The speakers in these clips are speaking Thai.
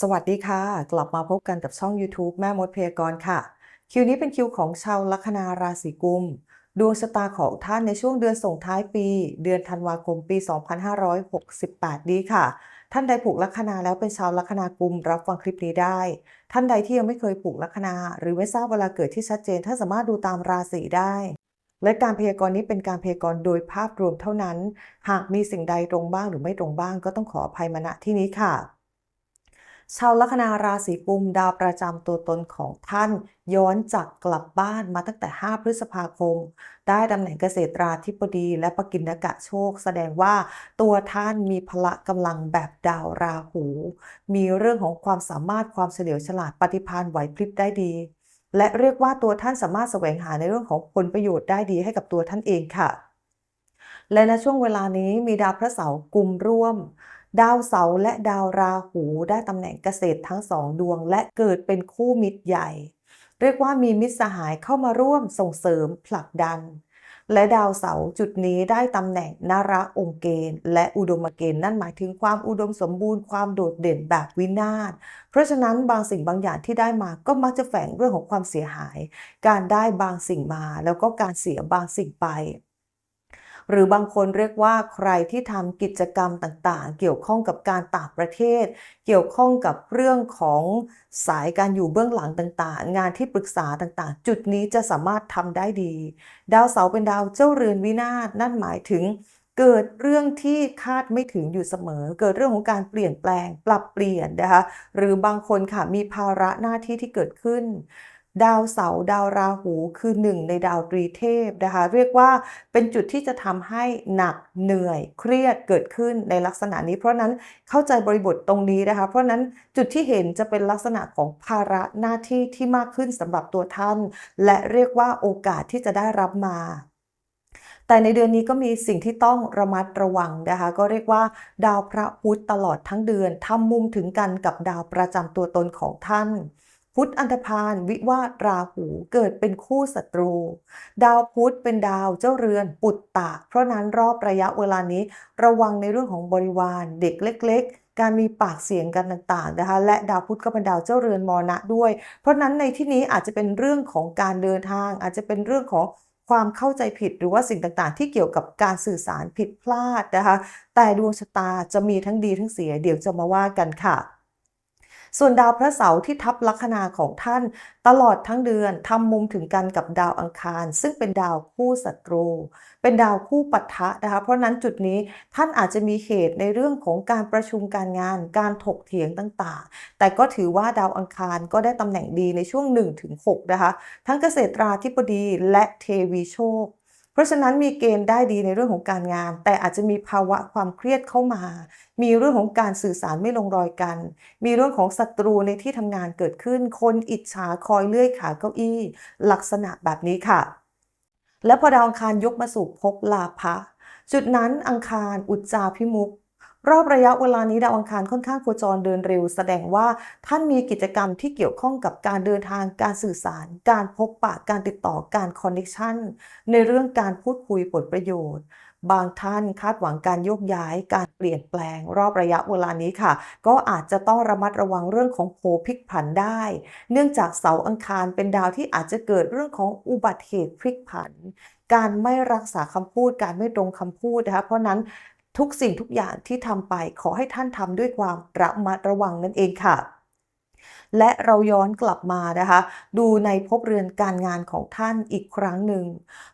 สวัสดีค่ะ กลับมาพบกันกับช่อง YouTube แม่มดพยากรณ์ค่ะ คิวนี้เป็นคิวของชาวลัคนาราศีกุม ดวงชะตาของท่านในช่วงเดือนส่งท้ายปี เดือนธันวาคมปี 2568นี้ค่ะ ท่านใดผูกลัคนาแล้วเป็นชาวลัคนากุมรับฟังคลิปนี้ได้ ท่านใดที่ยังไม่เคยผูกลัคนา หรือไม่ทราบเวลาเกิดที่ชัดเจนท่านสามารถดูตามราศีได้และการพยากรณ์นี้เป็นการพยากรณ์โดยภาพรวมเท่านั้น หากมีสิ่งใดตรงบ้างหรือไม่ตรงบ้างก็ต้องขออภัยมาณที่นี้ค่ะ ชาวลัคนาราศีกุมดาวประจำตัวตนของท่าน ย้อนจากกลับบ้านมาตั้งแต่ 5 พฤษภาคม ได้ตำแหน่งเกษตราธิบดี และปกิณกะโชค แสดงว่าตัวท่านมีพละกำลังแบบดาวราหู มีเรื่องของความสามารถความเฉลียวฉลาดปฏิภาณไหวพริบได้ดี และเรียกว่าตัวท่านสามารถแสวงหาในเรื่องของผลประโยชน์ได้ดีให้กับตัวท่านเองค่ะ และในช่วงเวลานี้มีดาวพระเสาร์กุมร่วม ดาวเสาร์และดาวราหูได้ตำแหน่งเกษตรทั้งสองดวง และเกิดเป็นคู่มิตรใหญ่ เรียกว่ามีมิตรสหายเข้ามาร่วมส่งเสริมผลักดัน และดาวเสาร์จุดนี้ได้ตำแหน่งนาระองค์เกณฑ์ และอุดมเกณฑ์นั่นหมายถึงความอุดมสมบูรณ์ความโดดเด่นแบบวินาศเพราะฉะนั้นบางสิ่งบางอย่างที่ได้มาก็มักจะแฝงเรื่องของความเสียหาย การได้บางสิ่งมาแล้วก็การเสียบางสิ่งไป หรือบางคนเรียกว่าใครที่ทำกิจกรรมต่างๆ เกี่ยวข้องกับการต่างประเทศ เกี่ยวข้องกับเรื่องของสายการอยู่เบื้องหลังต่างๆ งานที่ปรึกษาต่างๆ จุดนี้จะสามารถทำได้ดี ดาวเสาร์เป็นดาวเจ้าเรือนวินาศนั่นหมายถึงเกิดเรื่องที่คาดไม่ถึงอยู่เสมอ เกิดเรื่องของการเปลี่ยนแปลง ปรับเปลี่ยนนะคะ หรือบางคนค่ะมีภาระหน้าที่ที่เกิดขึ้น ดาวเสาร์ดาวราหูคือหนึ่งในดาวตรีเทพนะคะ เรียกว่าเป็นจุดที่จะทำให้หนักเหนื่อยเครียดเกิดขึ้นในลักษณะนี้ เพราะนั้นเข้าใจบริบทตรงนี้นะคะ เพราะนั้นจุดที่เห็นจะเป็นลักษณะของภาระหน้าที่ที่มากขึ้นสำหรับตัวท่าน และเรียกว่าโอกาสที่จะได้รับมาแต่ในเดือนนี้ก็มีสิ่งที่ต้องระมัดระวังนะคะ ก็เรียกว่า ดาวพระพุธตลอดทั้งเดือนทำมุมถึงกันกับดาวประจำตัวตนของท่าน พุธอันธพาลวิวาทราหูเกิดเป็นคู่ศัตรู ดาวพุธเป็นดาวเจ้าเรือนปุตตะ เพราะนั้นรอบระยะเวลานี้ ระวังในเรื่องของบริวารเด็กเล็ก ๆการมีปากเสียงกันต่างๆนะคะ และดาวพุธก็เป็นดาวเจ้าเรือนมรณะด้วย เพราะนั้นในที่นี้อาจจะเป็นเรื่องของการเดินทาง อาจจะเป็นเรื่องของความเข้าใจผิดหรือว่าสิ่งต่างๆ ที่เกี่ยวกับการสื่อสารผิดพลาดนะคะ แต่ดวงชะตาจะมีทั้งดีทั้งเสีย เดี๋ยวจะมาว่ากันค่ะ ส่วนดาวพระเสาร์ที่ทับลัคนาของท่าน ตลอดทั้งเดือนทำมุมถึงกันกับดาวอังคาร ซึ่งเป็นดาวคู่ศัตรู เป็นดาวคู่ปะทะนะคะ เพราะนั้นจุดนี้ท่านอาจจะมีเหตุในเรื่องของการประชุมการงาน การถกเถียงต่างๆ แต่ก็ถือว่าดาวอังคารก็ได้ตำแหน่งดีในช่วง 1-6 นะคะ ทั้งเกษตราธิบดีและเทวีโชค เพราะฉะนั้นมีเกณฑ์ได้ดีในเรื่องของการงาน แต่อาจจะมีภาวะความเครียดเข้ามา มีเรื่องของการสื่อสารไม่ลงรอยกัน มีเรื่องของศัตรูในที่ทำงานเกิดขึ้น คนอิจฉาคอยเลื่อยขาเก้าอี้ ลักษณะแบบนี้ค่ะ และพอดาวอังคารยกมาสู่ภพลาภะจุดนั้นอังคารอุจจาพิมุข รอบระยะเวลานี้ดาวอังคารค่อนข้างโคจรเดินเร็ว แสดงว่าท่านมีกิจกรรมที่เกี่ยวข้องกับการเดินทางการสื่อสาร การพบปะการติดต่อการคอนเนคชันในเรื่องการพูดคุยผลประโยชน์บางท่านคาดหวังการโยกย้ายการเปลี่ยนแปลงรอบระยะเวลานี้ค่ะ ก็อาจจะต้องระมัดระวังเรื่องของโผพลิกผันได้ เนื่องจากเสาอังคารเป็นดาวที่อาจจะเกิดเรื่องของอุบัติเหตุพลิกผัน การไม่รักษาคำพูด การไม่ตรงคำพูดนะคะเพราะนั้น ทุกสิ่งทุกอย่างที่ทำไปขอให้ท่านทำด้วยความระมัดระวังนั่นเองค่ะ และเราย้อนกลับมานะคะ ดูในภพเรือนการงานของท่านอีกครั้งหนึ่ง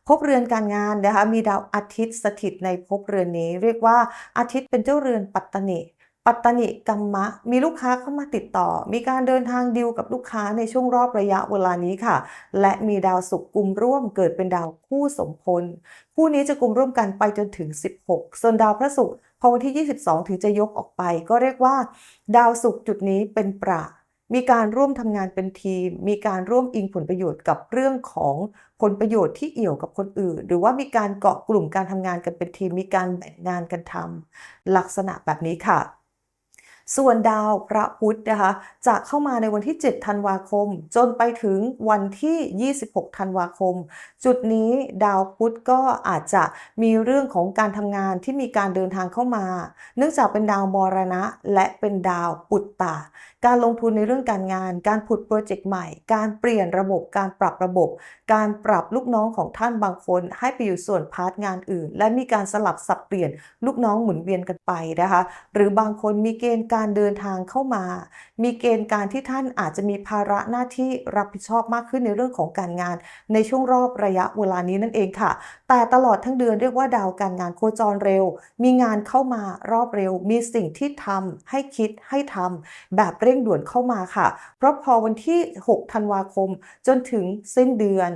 ภพเรือนการงานนะคะมีดาวอาทิตย์สถิตในภพเรือนนี้ เรียกว่าอาทิตย์เป็นเจ้าเรือนปัตตนิ ปัตตนิกัมมะ มีลูกค้าเข้ามาติดต่อ มีการเดินทางดิวกับลูกค้าในช่วงรอบระยะเวลานี้ค่ะ และมีดาวศุกร์กุมร่วมเกิดเป็นดาวคู่สมพล คู่นี้จะกลุ่มร่วมกันไปจนถึง 16 ส่วนดาวพระศุกร์พอวันที่ 22 ถึงจะยกออกไป ก็เรียกว่า ดาวศุกร์จุดนี้เป็นประมีการร่วมทำงานเป็นทีม มีการร่วมอิงผลประโยชน์กับเรื่องของผลประโยชน์ที่เอี่ยวกับคนอื่น หรือว่ามีการเกาะกลุ่มการทำงานกันเป็นทีม มีการแบ่งงานกันทำลักษณะแบบนี้ค่ะ ส่วนดาวพระพุธนะคะจะเข้ามาในวันที่ 7 ธันวาคม จนไปถึงวันที่ 26 ธันวาคม จุดนี้ดาวพุธก็อาจจะมีเรื่องของการทำงานที่มีการเดินทางเข้ามา เนื่องจากเป็นดาวมรณะ และเป็นดาวปุตตะการลงทุนในเรื่องการงาน การผุดโปรเจกต์ใหม่ การเปลี่ยนระบบ การปรับระบบ การปรับลูกน้องของท่านบางคนให้ไปอยู่ส่วนพาร์ทงานอื่น และมีการสลับสับเปลี่ยนลูกน้องหมุนเวียนกันไปนะคะ หรือบางคนมีเกณฑ์การการเดินทางเข้ามา มีเกณฑ์การที่ท่านอาจจะมีภาระหน้าที่รับผิดชอบมากขึ้นในเรื่องของการงาน ในช่วงรอบระยะเวลานี้นั่นเองค่ะ แต่ตลอดทั้งเดือนเรียกว่าดาวการงานโคจรเร็ว มีงานเข้ามารอบเร็ว มีสิ่งที่ทำให้คิดให้ทำแบบเร่งด่วนเข้ามาค่ะ เพราะพอวันที่ 6 ธันวาคมจนถึงสิ้นเดือน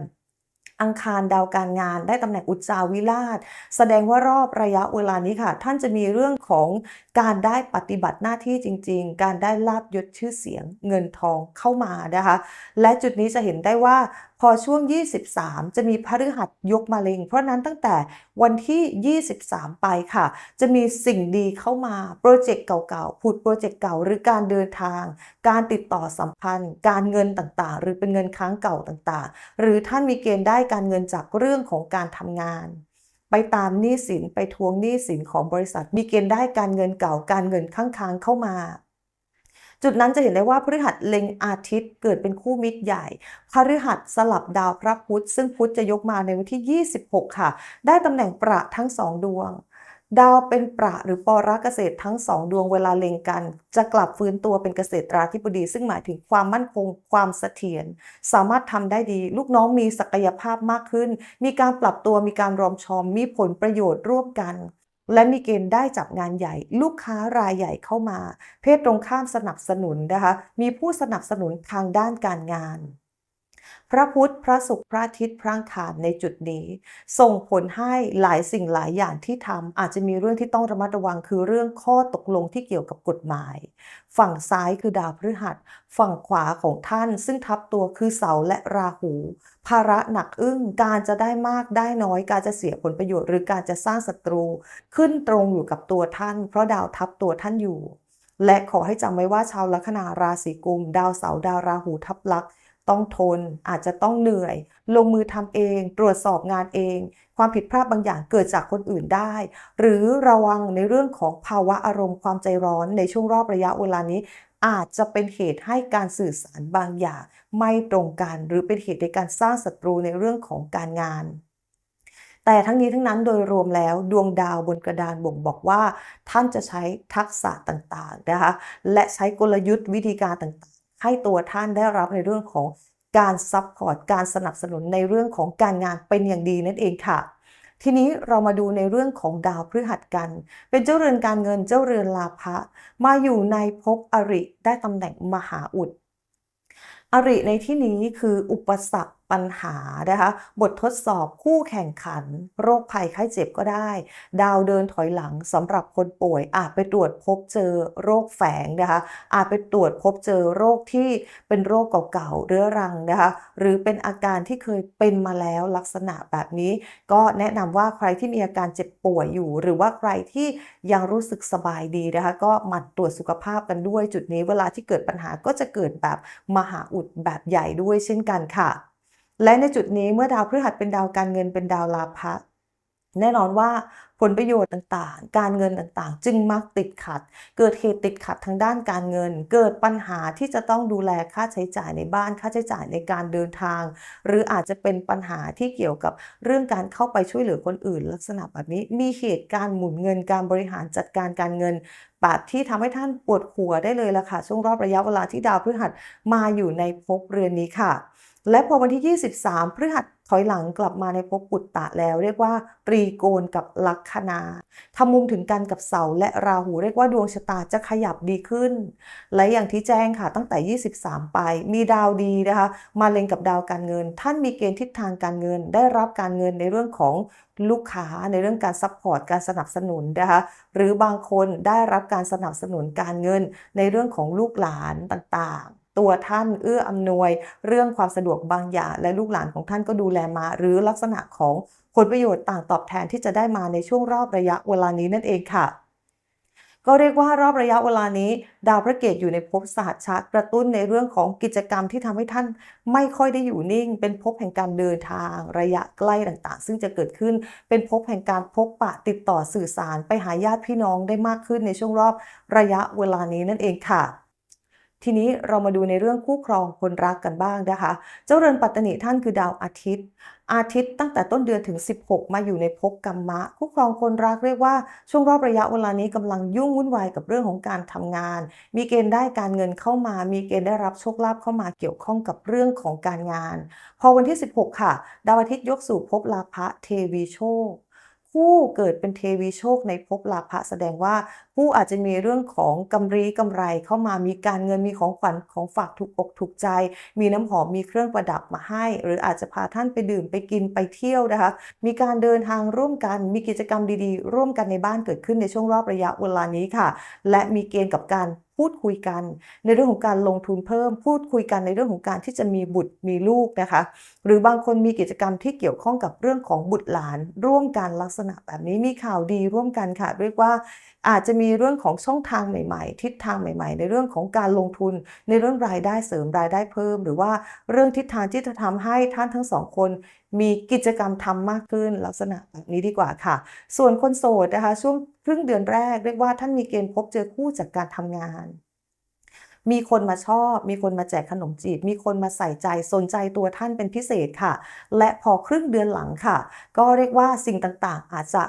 อังคารดาวการงาน ได้ตำแหน่งอุจจาวิราช แสดงว่ารอบระยะเวลานี้ค่ะ ท่านจะมีเรื่องของการได้ปฏิบัติหน้าที่จริง ๆ การได้ลาบยศชื่อเสียง เงินทองเข้ามานะคะ และจุดนี้จะเห็นได้ว่าพอช่วง 23 จะมีพฤหัสยกมาเล็ง เพราะนั้นตั้งแต่วันที่ 23 ไปค่ะ จะมีสิ่งดีเข้ามาโปรเจกต์เก่าๆผุดโปรเจกต์เก่าหรือการเดินทาง การติดต่อสัมพันธ์ การเงินต่างๆ หรือเป็นเงินค้างเก่าต่างๆ หรือท่านมีเกณฑ์ได้การเงินจากเรื่องของการทำงานไปตามหนี้สินไปทวงหนี้สินของบริษัท มีเกณฑ์ได้การเงินเก่าการเงินข้างค้างเข้ามา จุดนั้นจะเห็นได้ว่าพฤหัสเล็งอาทิตย์เกิดเป็นคู่มิตรใหญ่พฤหัสสลับดาวพระพุธซึ่งพุธจะยกมาในวันที่ 26 ค่ะ ได้ตำแหน่งประทั้งสองดวงดาวเป็นประหรือปรเกษตรทั้งสองดวงเวลาเล็งกัน จะกลับฟื้นตัวเป็นเกษตราธิบดี ซึ่งหมายถึงความมั่นคงความเสถียรสามารถทำได้ดี ลูกน้องมีศักยภาพมากขึ้น มีการปรับตัวมีการรอมชอมมีผลประโยชน์ร่วมกัน และมีเกณฑ์ได้จับงานใหญ่ ลูกค้ารายใหญ่เข้ามา เพศตรงข้ามสนับสนุนนะคะ มีผู้สนับสนุนทางด้านการงาน พระพุธพระศุกร์พระอาทิตย์พระอังคารในจุดนี้ ส่งผลให้หลายสิ่งหลายอย่างที่ทำอาจจะมีเรื่องที่ต้องระมัดระวังคือเรื่องข้อตกลงที่เกี่ยวกับกฎหมาย ฝั่งซ้ายคือดาวพฤหัส ฝั่งขวาของท่าน ซึ่งทับตัวคือเสาและราหู ภาระหนักอึ้งการจะได้มากได้น้อย การจะเสียผลประโยชน์ หรือการจะสร้างศัตรู ขึ้นตรงอยู่กับตัวท่าน เพราะดาวทับตัวท่านอยู่ และขอให้จำไว้ว่าชาวลัคนาราศีกุม ดาวเสาร์ดาวราหูทับลักษ ต้องทนอาจจะต้องเหนื่อย ลงมือทำเอง ตรวจสอบงานเอง ความผิดพลาดบางอย่างเกิดจากคนอื่นได้ หรือระวังในเรื่องของภาวะอารมณ์ความใจร้อนในช่วงรอบระยะเวลานี้ อาจจะเป็นเหตุให้การสื่อสารบางอย่าง ไม่ตรงกัน หรือเป็นเหตุในการสร้างศัตรูในเรื่องของการงานแต่ทั้งนี้ทั้งนั้นโดยรวมแล้วดวงดาวบนกระดานบ่งบอกว่า ท่านจะใช้ทักษะต่างๆนะคะและใช้กลยุทธ์วิธีการต่าง ให้ตัวท่านได้รับในเรื่องของการซัพพอร์ตการสนับสนุนในเรื่องของการงานเป็นอย่างดีนั่นเองค่ะ ทีนี้เรามาดูในเรื่องของดาวพฤหัสกัน เป็นเจ้าเรือนการเงินเจ้าเรือนลาภะมาอยู่ในภพอริได้ตำแหน่งมหาอุด อริในที่นี้คืออุปสรรค ปัญหานะคะ บททดสอบคู่แข่งขัน โรคภัยไข้เจ็บก็ได้ ดาวเดินถอยหลังสำหรับคนป่วยอาจไปตรวจพบเจอโรคแฝงนะคะ อาจไปตรวจพบเจอโรคที่เป็นโรคเก่าๆเรื้อรังนะคะ หรือเป็นอาการที่เคยเป็นมาแล้วลักษณะแบบนี้ ก็แนะนำว่าใครที่มีอาการเจ็บป่วยอยู่ หรือว่าใครที่ยังรู้สึกสบายดีนะคะ ก็หมั่นตรวจสุขภาพกันด้วยจุดนี้เวลาที่เกิดปัญหาก็จะเกิดแบบมหาอุดแบบใหญ่ด้วยเช่นกันค่ะ และในจุดนี้เมื่อดาวพฤหัสเป็นดาวการเงินเป็นดาวลาภะแน่นอนว่าผลประโยชน์ต่างๆ การเงินต่างๆ จึงมักติดขัด เกิดเหตุติดขัดทางด้านการเงิน เกิดปัญหาที่จะต้องดูแลค่าใช้จ่ายในบ้าน ค่าใช้จ่ายในการเดินทาง หรืออาจจะเป็นปัญหาที่เกี่ยวกับเรื่องการเข้าไปช่วยเหลือคนอื่น ลักษณะแบบนี้ มีเหตุการหมุนเงิน การบริหารจัดการการเงินแบบที่ทำให้ท่านปวดหัวได้เลยล่ะค่ะ ช่วงรอบระยะเวลาที่ดาวพฤหัสมาอยู่ในภพเรือนนี้ค่ะ และพอวันที่ 23 พฤหัสถอยหลังกลับมาในภพปุตตะแล้ว เรียกว่าตรีโกณกับลัคนาทำมุมถึงกันกับเสาและราหูเรียกว่าดวงชะตาจะขยับดีขึ้น และอย่างที่แจ้งค่ะตั้งแต่ 23 ไป มีดาวดีนะคะมาเล็งกับดาวการเงิน ท่านมีเกณฑ์ทิศทางการเงิน ได้รับการเงินในเรื่องของลูกค้าในเรื่องการซัพพอร์ตการสนับสนุนนะคะหรือบางคนได้รับการสนับสนุนการเงินในเรื่องของลูกหลานต่างๆ ตัวท่านเอื้ออำนวย เรื่องความสะดวกบางอย่าง และลูกหลานของท่านก็ดูแลมา หรือลักษณะของผลประโยชน์ต่างตอบแทนที่จะได้มาในช่วงรอบระยะเวลานี้นั่นเองค่ะก็เรียกว่ารอบระยะเวลานี้ ดาวพระเกตอยู่ในภพสหัชชะกระตุ้นในเรื่องของกิจกรรมที่ทำให้ท่านไม่ค่อยได้อยู่นิ่ง เป็นภพแห่งการเดินทาง ระยะใกล้ต่างๆ ซึ่งจะเกิดขึ้นเป็นภพแห่งการพบปะติดต่อสื่อสาร ไปหาญาติพี่น้องได้มากขึ้นในช่วงรอบระยะเวลานี้นั่นเองค่ะ ทีนี้เรามาดูในเรื่องคู่ครองคนรักกันบ้างนะคะ เจ้าเรือนปัตตนิท่านคือดาวอาทิตย์ อาทิตย์ตั้งแต่ต้นเดือนถึง 16 มาอยู่ในภพกรรมะ คู่ครองคนรักเรียกว่าช่วงรอบระยะเวลานี้กำลังยุ่งวุ่นวายกับเรื่องของการทำงาน มีเกณฑ์ได้การเงินเข้ามา มีเกณฑ์ได้รับโชคลาภเข้ามาเกี่ยวข้องกับเรื่องของการงาน พอวันที่ 16 ค่ะ ดาวอาทิตย์ยกสู่ภพลาภะเทวีโชค ผู้เกิดเป็นเทวีโชคในภพลาภะแสดงว่าผู้อาจจะมีเรื่องของกำไรกำไรเข้ามามีการเงินมีของขวัญของฝากถูกอกถูกใจ มีน้ำหอมมีเครื่องประดับมาให้ หรืออาจจะพาท่านไปดื่มไปกินไปเที่ยวนะคะ มีการเดินทางร่วมกันมีกิจกรรมดีๆ ร่วมกันในบ้านเกิดขึ้นในช่วงรอบระยะเวลานี้ค่ะ และมีเกณฑ์กับการพูดคุยกัน ในเรื่องของการลงทุนเพิ่ม พูดคุยกันในเรื่องของการที่จะมีบุตรมีลูกนะคะ หรือบางคนมีกิจกรรมที่เกี่ยวข้องกับเรื่องของบุตรหลาน ร่วมกันลักษณะแบบนี้มีข่าวดีร่วมกันค่ะ เรียกว่าอาจจะมีเรื่องของช่องทางใหม่ ๆ ทิศทางใหม่ ๆ ในเรื่องของการลงทุน ในเรื่องรายได้เสริมรายได้เพิ่ม หรือว่าเรื่องทิศทางที่จะทำให้ท่านทั้งสองคน มีกิจกรรมทำมากขึ้นลักษณะแบบนี้ดีกว่าค่ะ ส่วนคนโสดนะคะ ช่วงครึ่งเดือนแรกเรียกว่าท่านมีเกณฑ์พบเจอคู่จากการทำงาน มีคนมาชอบ มีคนมาแจกขนมจีบ มีคนมาใส่ใจสนใจตัวท่านเป็นพิเศษค่ะ และพอครึ่งเดือนหลังค่ะ ก็เรียกว่าสิ่งต่างๆ อาจจะ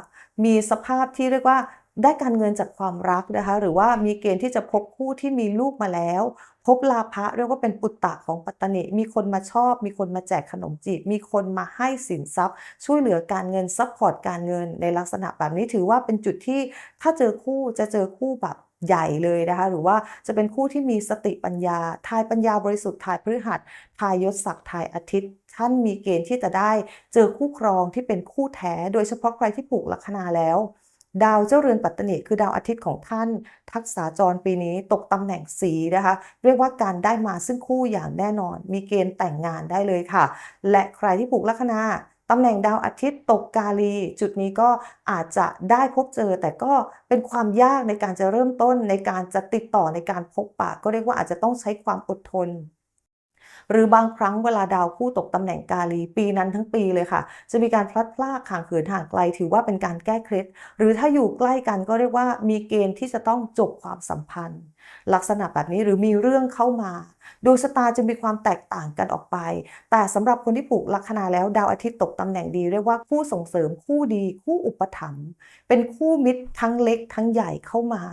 มีสภาพที่เรียกว่า ได้การเงินจากความรักนะคะ หรือว่ามีเกณฑ์ที่จะพบคู่ที่มีลูกมาแล้ว พบลาภะเรียกว่าเป็นปุตตะของปัตตนิมีคนมาชอบ มีคนมาแจกขนมจีบ มีคนมาให้สินทรัพย์ ช่วยเหลือการเงินซัพพอร์ตการเงินในลักษณะแบบนี้ถือว่าเป็นจุดที่ถ้าเจอคู่จะเจอคู่แบบใหญ่เลยนะคะ หรือว่าจะเป็นคู่ที่มีสติปัญญา ทายปัญญาบริสุทธิ์ทายพฤหัสทายยศศักดิ์ทายอาทิตย์ ท่านมีเกณฑ์ที่จะได้เจอคู่ครองที่เป็นคู่แท้ โดยเฉพาะใครที่ปลูกลัคนาแล้ว ดาวเจ้าเรือนปัตตนิคือดาวอาทิตย์ของท่าน ทักษาจรปีนี้ตกตำแหน่งสีนะคะ เรียกว่าการได้มาซึ่งคู่อย่างแน่นอน มีเกณฑ์แต่งงานได้เลยค่ะ และใครที่ปลูกลัคนาตำแหน่งดาวอาทิตย์ตกกาลี จุดนี้ก็อาจจะได้พบเจอ แต่ก็เป็นความยากในการจะเริ่มต้นในการจะติดต่อในการพบปะ ก็เรียกว่าอาจจะต้องใช้ความอดทน หรือบางครั้งเวลาดาวคู่ตกตำแหน่งกาลีปีนั้นทั้งปีเลยค่ะ จะมีการพลัดพรากห่างเขินห่างไกล ถือว่าเป็นการแก้เคล็ดหรือถ้าอยู่ใกล้กันก็เรียกว่ามีเกณฑ์ที่จะต้องจบความสัมพันธ์ ลักษณะแบบนี้หรือมีเรื่องเข้ามาดวงชะตาจะมีความแตกต่างกันออกไป แต่สำหรับคนที่ปลูกลัคนาแล้วดาวอาทิตย์ตกตำแหน่งดีเรียกว่าคู่ส่งเสริมคู่ดีคู่อุปถัมภ์เป็นคู่มิตรทั้งเล็กทั้งใหญ่เข้ามา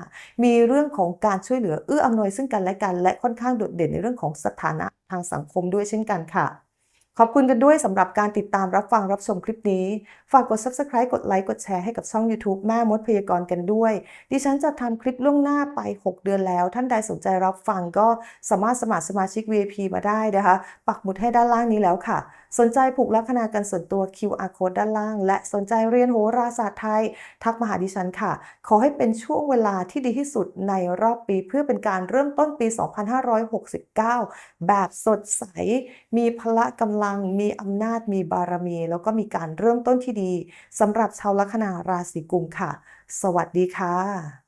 มีเรื่องของการช่วยเหลือเอื้ออำนวยซึ่งกันและกัน และค่อนข้างโดดเด่นในเรื่องของสถานะทางสังคมด้วยเช่นกันค่ะ ขอบคุณกันด้วยสำหรับการติดตามรับฟังรับชมคลิปนี้ ฝากกด Subscribe กดไลค์ กดแชร์ให้กับช่อง YouTube แม่มดพยากรณ์กันด้วย ดิฉันจะทำคลิปล่วงหน้าไป 6 เดือนแล้ว ท่านใดสนใจรับฟังก็สามารถสมัครสมาชิก VIP มาได้นะคะ ปักหมุดให้ด้านล่างนี้แล้วค่ะ สนใจผูกลัคนากันส่วนตัว QR code ด้านล่าง และสนใจเรียนโหราศาสตร์ไทย ทักมาหาดิฉันค่ะ ขอให้เป็นช่วงเวลาที่ดีที่สุดในรอบปีเพื่อเป็นการเริ่มต้นปี 2569 แบบสดใส มีพละกำลัง มีอำนาจ มีบารมี แล้วก็มีการเริ่มต้นที่ดีสำหรับชาวลัคนาราศีกุมค่ะ สวัสดีค่ะ